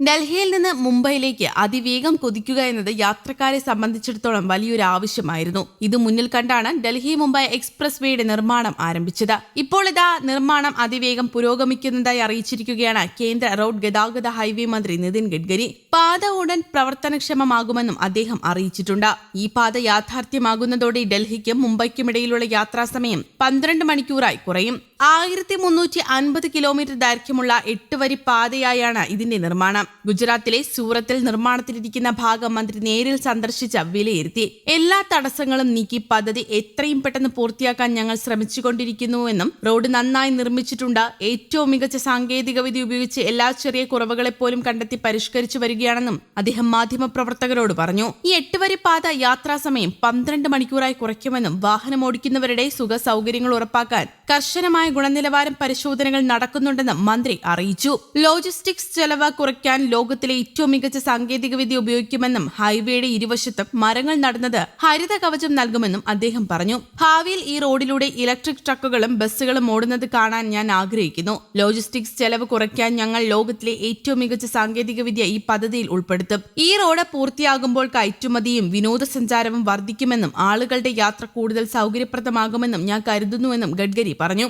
ഡൽഹിയിൽ നിന്ന് മുംബൈയിലേക്ക് അതിവേഗം കുതിക്കുക എന്നത് യാത്രക്കാരെ സംബന്ധിച്ചിടത്തോളം വലിയൊരു ആവശ്യമായിരുന്നു. ഇത് മുന്നിൽ കണ്ടാണ് ഡൽഹി മുംബൈ എക്സ്പ്രസ് വേയുടെ നിർമ്മാണം ആരംഭിച്ചത്. ഇപ്പോൾ ഇതാ നിർമ്മാണം അതിവേഗം പുരോഗമിക്കുന്നതായി അറിയിച്ചിരിക്കുകയാണ് കേന്ദ്ര റോഡ് ഗതാഗത ഹൈവേ മന്ത്രി നിതിൻ ഗഡ്കരി. പാത ഉടൻ പ്രവർത്തനക്ഷമമാകുമെന്നും അദ്ദേഹം അറിയിച്ചിട്ടുണ്ട്. ഈ പാത യാഥാർത്ഥ്യമാകുന്നതോടെ ഡൽഹിക്കും മുംബൈക്കുമിടയിലുള്ള യാത്രാസമയം പന്ത്രണ്ട് മണിക്കൂറായി കുറയും. ആയിരത്തി മുന്നൂറ്റി അൻപത് കിലോമീറ്റർ ദൈർഘ്യമുള്ള എട്ട് വരി പാതയായാണ് ഇതിന്റെ നിർമ്മാണം. ഗുജറാത്തിലെ സൂറത്തിൽ നിർമ്മാണത്തിലിരിക്കുന്ന ഭാഗം മന്ത്രി നേരിൽ സന്ദർശിച്ച വിലയിരുത്തി. എല്ലാ തടസ്സങ്ങളും നീക്കി പദ്ധതി എത്രയും പെട്ടെന്ന് പൂർത്തിയാക്കാൻ ഞങ്ങൾ ശ്രമിച്ചുകൊണ്ടിരിക്കുന്നുവെന്നും റോഡ് നന്നായി നിർമ്മിച്ചിട്ടുണ്ട്. ഏറ്റവും മികച്ച സാങ്കേതിക വിദ്യ ഉപയോഗിച്ച് എല്ലാ ചെറിയ കുറവുകളെപ്പോലും കണ്ടെത്തി പരിഷ്കരിച്ചു വരികയാണെന്നും അദ്ദേഹം മാധ്യമപ്രവർത്തകരോട് പറഞ്ഞു. ഈ എട്ട് വരി പാത യാത്രാസമയം പന്ത്രണ്ട് മണിക്കൂറായി കുറയ്ക്കുമെന്നും വാഹനം ഓടിക്കുന്നവരുടെ സുഖ സൗകര്യങ്ങൾ ഉറപ്പാക്കാൻ കർശനമായ ഗുണനിലവാരം പരിശോധനകൾ നടക്കുന്നുണ്ടെന്ന് മന്ത്രി അറിയിച്ചു. ലോജിസ്റ്റിക്സ് ചെലവ് കുറയ്ക്കാൻ ലോകത്തിലെ ഏറ്റവും മികച്ച സാങ്കേതിക വിദ്യ ഉപയോഗിക്കുമെന്നും ഹൈവേയുടെ ഇരുവശത്തും മരങ്ങൾ നടന്നത് ഹരിത കവചം നൽകുമെന്നും അദ്ദേഹം പറഞ്ഞു. ഭാവിയിൽ ഈ റോഡിലൂടെ ഇലക്ട്രിക് ട്രക്കുകളും ബസ്സുകളും ഓടുന്നത് കാണാൻ ഞാൻ ആഗ്രഹിക്കുന്നു. ലോജിസ്റ്റിക്സ് ചെലവ് കുറയ്ക്കാൻ ഞങ്ങൾ ലോകത്തിലെ ഏറ്റവും മികച്ച സാങ്കേതിക വിദ്യ ഈ പദ്ധതിയിൽ ഉൾപ്പെടുത്തും. ഈ റോഡ് പൂർത്തിയാകുമ്പോൾ കയറ്റുമതിയും വിനോദസഞ്ചാരവും വർദ്ധിക്കുമെന്നും ആളുകളുടെ യാത്ര കൂടുതൽ സൗകര്യപ്രദമാകുമെന്നും ഞാൻ കരുതുന്നുവെന്നും ഗഡ്കരി പറഞ്ഞു.